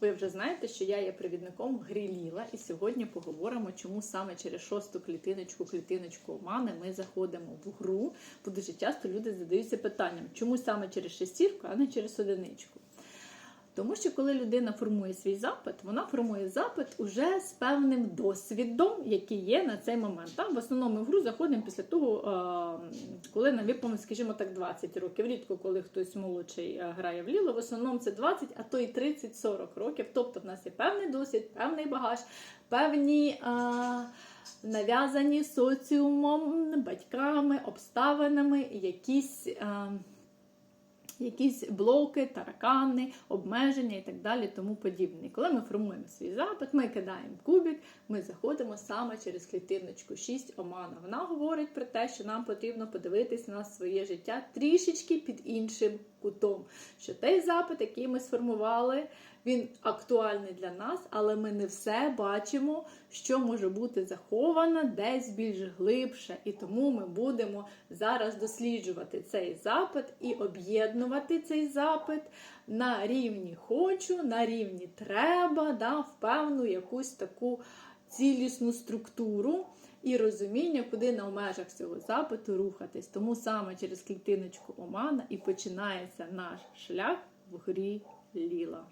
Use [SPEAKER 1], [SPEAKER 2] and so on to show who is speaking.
[SPEAKER 1] Ви вже знаєте, що я є провідником гріліла, і сьогодні поговоримо, чому саме через шосту клітиночку, клітиночку омани ми заходимо в гру. Бо дуже часто люди задаються питанням, чому саме через шестірку, а не через одиничку. Тому що коли людина формує свій запит, вона формує запит уже з певним досвідом, який є на цей момент. Там в основному ми в гру заходимо після того, коли нам виповнилось, скажімо так, 20 років. Рідко, коли хтось молодший грає в ліло, в основному це 20, а то і 30-40 років. Тобто в нас є певний досвід, певний багаж, певні. Нав'язані соціумом, батьками, обставинами, якісь е, якісь блоки, таракани, обмеження і так далі, тому подібне. І коли ми формуємо свій запит, ми кидаємо кубик, ми заходимо саме через клітиночку 6 омана. Вона говорить про те, що нам потрібно подивитись на своє життя трішечки під іншим кутом. Що той запит, який ми сформували, він актуальний для нас, але ми не все бачимо, що може бути заховано десь більш глибше. І тому ми будемо зараз досліджувати цей запит і об'єднувати цей запит на рівні хочу, на рівні треба, да, в певну якусь таку цілісну структуру. І розуміння, куди на межах цього запиту рухатись. Тому саме через клітиночку Омана і починається наш шлях в грі Ліла.